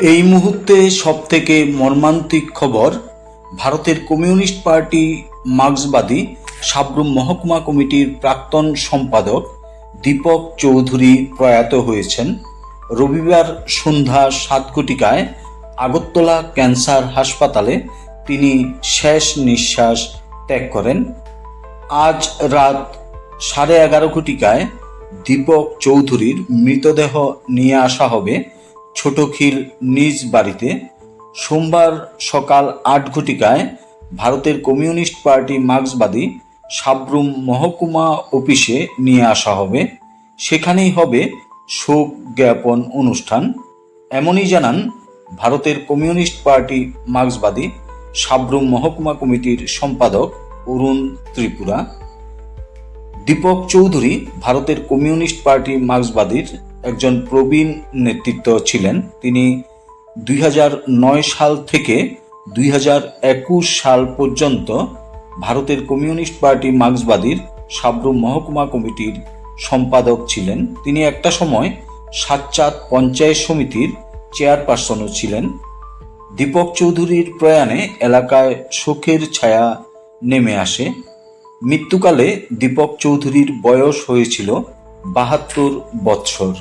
এই মুহূর্তে সবথেকে মর্মান্তিক খবর, ভারতের কমিউনিস্ট পার্টি মার্ক্সবাদী সাবরুম মহকুমা কমিটির প্রাক্তন সম্পাদক দীপক চৌধুরী প্রয়াত হয়েছেন। রবিবার সন্ধ্যা সাত কোটিকায় আগরতলা ক্যান্সার হাসপাতালে তিনি শেষ নিঃশ্বাস ত্যাগ করেন। আজ রাত সাড়ে এগারো কোটিকায় দীপক চৌধুরীর মৃতদেহ নিয়ে আসা হবে ছোটখিল নিজ বাড়িতে সোমবার সকাল আট ঘটিকায় ভারতের কমিউনিস্ট পার্টি মার্ক্সবাদী সাবরুম মহকুমা অফিসে নিয়ে আসা হবে। সেখানেই হবে শোক জ্ঞাপন অনুষ্ঠান। এমনই জানান ভারতের কমিউনিস্ট পার্টি মার্ক্সবাদী সাবরুম মহকুমা কমিটির সম্পাদক অরুণ ত্রিপুরা। দীপক চৌধুরী ভারতের কমিউনিস্ট পার্টি মার্ক্সবাদীর একজন প্রবীণ নেতৃত্ব ছিলেন। তিনি দুই হাজার নয় সাল থেকে দুই হাজার একুশ সাল পর্যন্ত ভারতের কমিউনিস্ট পার্টি মার্ক্সবাদীর সাবরুম মহকুমা কমিটির সম্পাদক ছিলেন। তিনি একটা সময় সাতচাঁদ পঞ্চায়েত সমিতির চেয়ারপারসনও ছিলেন। দীপক চৌধুরীর প্রয়াণে এলাকায় শোকের ছায়া নেমে আসে। মৃত্যুকালে দীপক চৌধুরীর বয়স হয়েছিল বাহাত্তর বৎসর।